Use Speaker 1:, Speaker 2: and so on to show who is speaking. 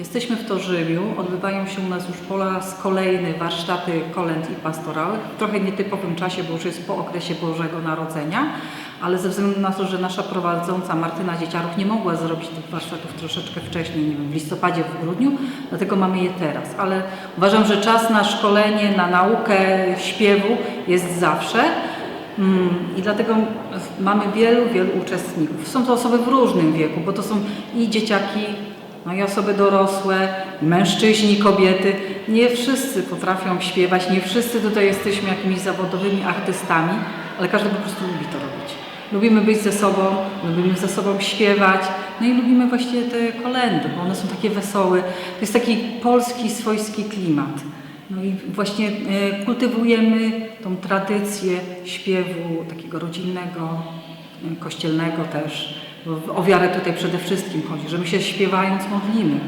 Speaker 1: Jesteśmy w Torzymiu, odbywają się u nas już po raz kolejny warsztaty kolęd i pastorałych. W trochę nietypowym czasie, bo już jest po okresie Bożego Narodzenia, ale ze względu na to, że nasza prowadząca Martyna Dzieciaruch nie mogła zrobić tych warsztatów troszeczkę wcześniej, nie wiem, w listopadzie, w grudniu, dlatego mamy je teraz. Ale uważam, że czas na szkolenie, na naukę śpiewu jest zawsze. Mm, I dlatego mamy wielu, wielu uczestników. Są to osoby w różnym wieku, bo to są i dzieciaki, no i osoby dorosłe, mężczyźni, kobiety. Nie wszyscy potrafią śpiewać, nie wszyscy tutaj jesteśmy jakimiś zawodowymi artystami, ale każdy po prostu lubi to robić. Lubimy być ze sobą, lubimy ze sobą śpiewać, no i lubimy właśnie te kolendy, bo one są takie wesołe. To jest taki polski, swojski klimat. No i właśnie e, kultywujemy tą tradycję śpiewu takiego rodzinnego, kościelnego też. O wiarę tutaj przede wszystkim chodzi, że my się śpiewając modlimy.